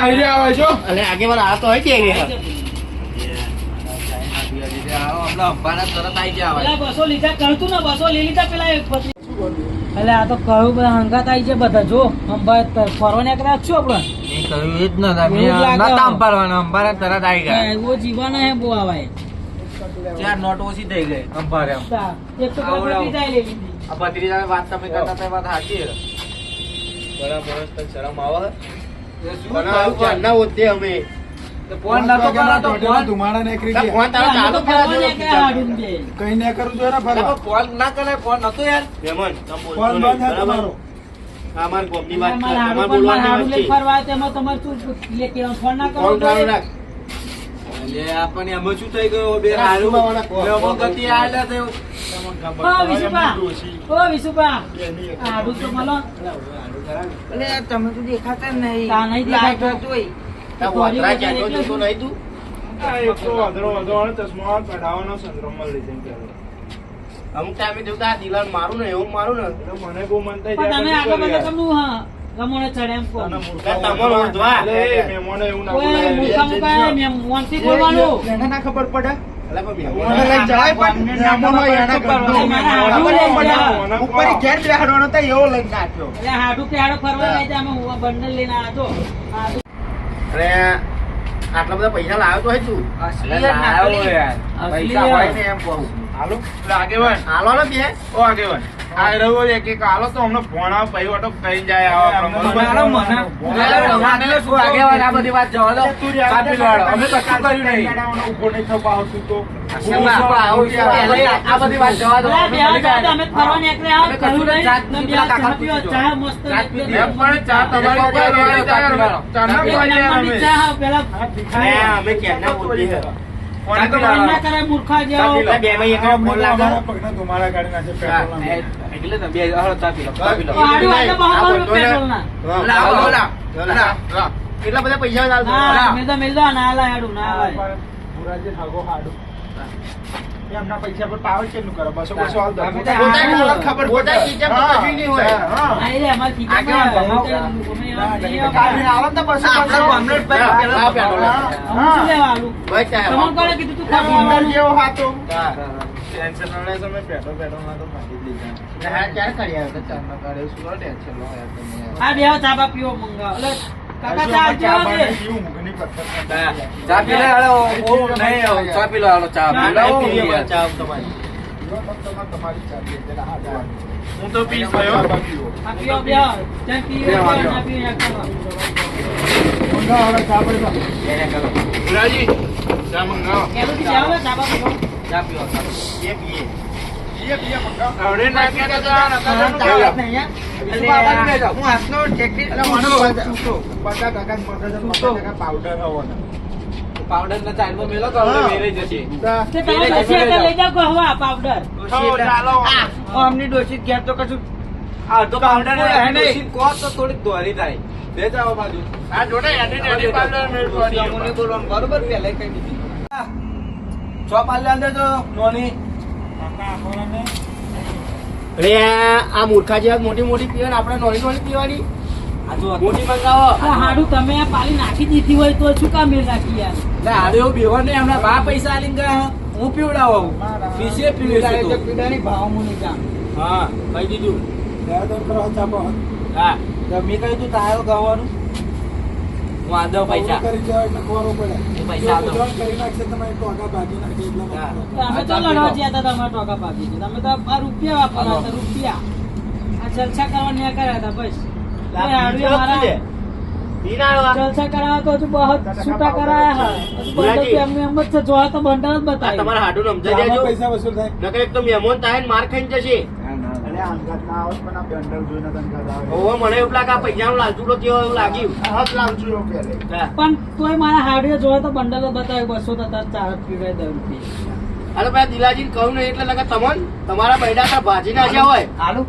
આઈરે આવે છો? અને આગેવાન આ તો હોય કે એટલે આ તો કહ્યું બધા હંગાત આવી છે બધા. જો અંબા ફરવા નીકળ્યા જ છું આપણે એવું જીવાનો હે બહુ આવાય નોટ ઓછી થઈ ગઈ અંબારે એક તો આ વાત તમે કરતા હતા વાત સાચી છે. ઘણા માણસ તને શરમ આવે? પણ હોતે અમે ફોન નતો કરો તો ફોન- ધુમાડા નીકળી ના, ગયા ફોન તારો ચાલુ. કઈ ના કરું જોઈએ ને ફરવા. ફોન ના કરે ફોન નતો યાર. ફોન બંધ હે તમારો. આ અમારી વાત છે, મારા તમારે પણ મારા બોલવાની હાડું વાત લઈને છે. ફરવા તેમાં તમારે શું લે કે ફોન ના કરો ફોન ચાલુ રાખ. આપણને એમાં શું થઈ ગયું? બે હારું. ગતિ આયેલા તો એવું. ઓ વિશુભા ઓ વિશુભા આ હાડું તમે તો દેખાતા નહીં. અમુક ટાઈમે જોતા આ દિલાલ મારું ને એવું મારું ને. મને બહુ મન થાય ગમોને ચડે એમ કે તમારો એવું ના બોલાય. મોનથી બોલવાનું. એને ના ખબર પડે? આટલા બધા પૈસા લાવ્યો તો હજુ આગેવાન. હાલો ને બે. ઓ આગેવાન. આ રહ્યો એક એક હાલો તો અમને ભોણા પૈ વટો કઈ જાય આવા. મને હાલો, મને. મને શું આગેવાન આ બધી વાત જવા દો. અમે કર્યું નહીં. ઊભો નહીં થવા આવતું તો. આ બધી વાત જવા દો. ફરવા નીકળ્યા કહ્યું નહીં. પણ ચા તમારી ચા પીલો. ચા ના અમે. બોલીએ. કેટલા બધા પૈસા ના, મેં તો મેં તો ના લાય હાડું, ના લાય. હાડું એમના પૈસા પર પાવર કેટલું કરે? બસો બસો હાલ ખબર નહીં હોય. આ ને ના બે ચા? પીવું. ના ચા પી લે હાલો. નહીં, ચા પી લો હાલો, ચા પી લો. નહીં પીવી પણ ચા તમારી. હા, તો. મંગાવો, હવે ચા મંગાવો. પેલું. ચા પીઓ ચા. પીએ, તો પાવડર પાવડર ના ચાઈનમાં મેલો તો જશે તે લઈ ગહવા પાવડર. અમની ઘેર તો કશું આ તો પાવડર તો થોડીક દોરી થાય. બે જાઓ બાજુ. આ જોડે બોલવાનું બરોબર પહેલા કઈ દીધી ચો પાલ્લા દેજો નોની અરે આ મૂર્ખા જેવા મોટી મોટી પીવાની આપણે નોની નોની પીવાની? આ જો મોટી મંગાવો. હાડું તમે પાલી નાખી દીધી હોય તો શું કામ મેળ નાખી યાર? આડે એવું બેવા નહીં હમણાં બા પૈસા આલીને ગયા હું. પીવડાવું પીસે પીવે પીડાની ભાવ મુની ચા. હા કહી દીધું. હા. તો મેં કહ્યું તું તારો ગાવાનું? દઉં પૈસા. કરી જાઓ એટલે ખબર પડે. એ પૈસા આપો. જો કરી નાખશે તમારે ટોકા ભાગી નાખે એટલા અમે તો લડવા ગયા હતા તમારા ટોકા ભાગી ગયા. અમે તો આ રૂપિયા વાપરવા હતા રૂપિયા. આ જલસા કરવા ન્યા કર્યા હતા બસ. જલસા તો હજુ બહુ છૂટા કરાયા હા હજુ બંડલ તો એમને એમ જ છે જોવા તો બંડલ જ આ તમારા હાડું સમજાઈ પૈસા વસૂલ થાય. નકર એક તો મહેમાન થાય માર ખાઈ જશે. પણ તોય મારા હાડીઓ જોવા તો બંડલ બતાવ્યું બસો તો ચાર પીવાય અરે ભાઈ દિલાજી કહું નહીં એટલે લગા તમન તમારા બૈડા ભાજી ભાજી જ્યાં હોય.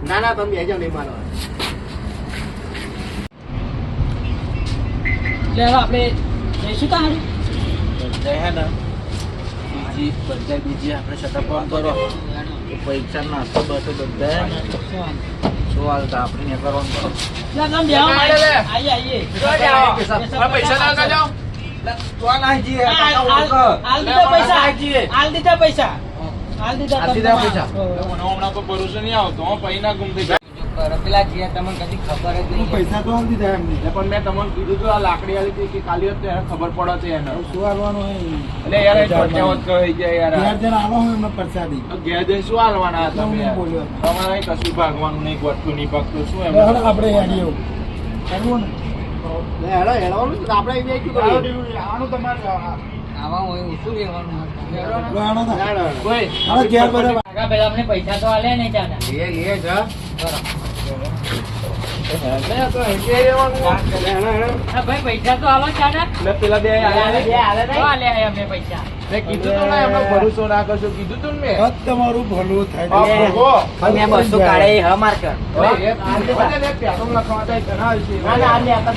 ના ના તમે બેજો નહીં મારો એટલે આપણે જઈશું તા હાડી? બધા હે ને. બીજી બધા બીજી આપણે શટર ફોન કરો. પૈસા નાસ્તો બસો બધા શું હાલતા આપણે ને કરવાનું. પૈસા ના પૈસા. પૈસા. પૈસા. ભરોસો નહીં આવતો પૈના ગુમ થઈ જાય. પેલા જીયા તમને કદી ખબર જ નહીં પૈસા તો આલી દીધા એમને પણ મેં તમને કીધું તો આ લાકડી આલી હતી કે કાલી હતી એને ખબર પડે છે એને શું આવવાનું એટલે યાર એ કહી જાય યાર ઘેર જઈને હોય એમને પરસાદી ઘેર જઈને શું આવવાના હતા તમે બોલ્યો. તમારે કશું ભાગવાનું નહીં ગોઠવું નહીં ભાગતું શું એમ હેડો આપણે હેડીએ એવું. કરવું ને હેડો હેડવાનું આપણે એ બે શું કરીએ? આનું તમારે આવા હોય શું રહેવાનું તો. હેડો, હેડો. કોઈ ઘેર બધા પેલા અમને પૈસા તો આલે ને ચાલે લે જા. મેં ભાઈ પૈસા તો આલો ચાના પેલા બે આયા ને? તો આલે આયા અમને પૈસા મેં કીધું તું ને એમનો ભરોસો ના કરશો કીધું તું ને મેં તમારું ભલું થાય મેં બસો કાઢે હ માર કર ઓય, ને પેટ્રોલ નાખવા જાય ઘણા હશે. આજે હતા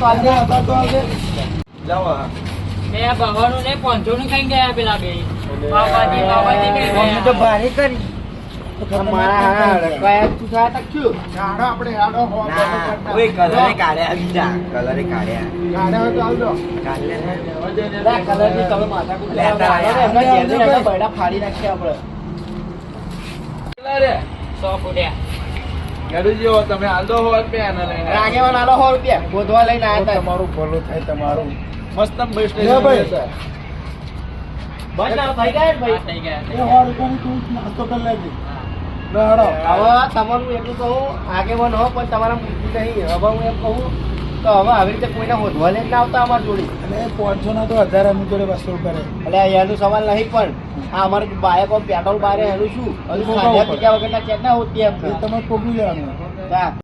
તો આજે જાઓ હા. બે ભવાનું ને પાંચસો નું ખાઈ ગયા પેલા બે બાબાજી કરી હો, તમે માથાકૂટ લે, કરાવો. તારા હાલો ને, એમના ઘેરથી એમના બૈડા ફાડી નાખીએ આપણે. પેલા રે, સો ફૂટ્યા. ખેડૂત જેવો તમે હાલ દો હોત બે આને લઈને. આગેવાન આલો સો રૂપિયા. ગોધવા લઈને આયા તમારું ભલું થાય તમારું. મસ્ત બેસ્ટ લે ભાઈ. બસ ના થઈ ગયા ને ભાઈ? થઈ ગયા હવે તમારું એટલું કહું આગેવાન હો પણ તમારા મૂકી નહીં હવે હું એમ કહું તો હવે આવી રીતે કોઈને હોધવા લઈને આવતા અમારી જોડે. અને પાંચસો ના તો હજાર એમની જોડે કરે એટલે એનું સવાલ નહીં પણ આ અમારે બાયકો પેટ્રોલ બારે એનું શું? હજુ ખાધા. પીધા વગરના ચેક ના હોતી એમ. તમે પગલું લેવાનું.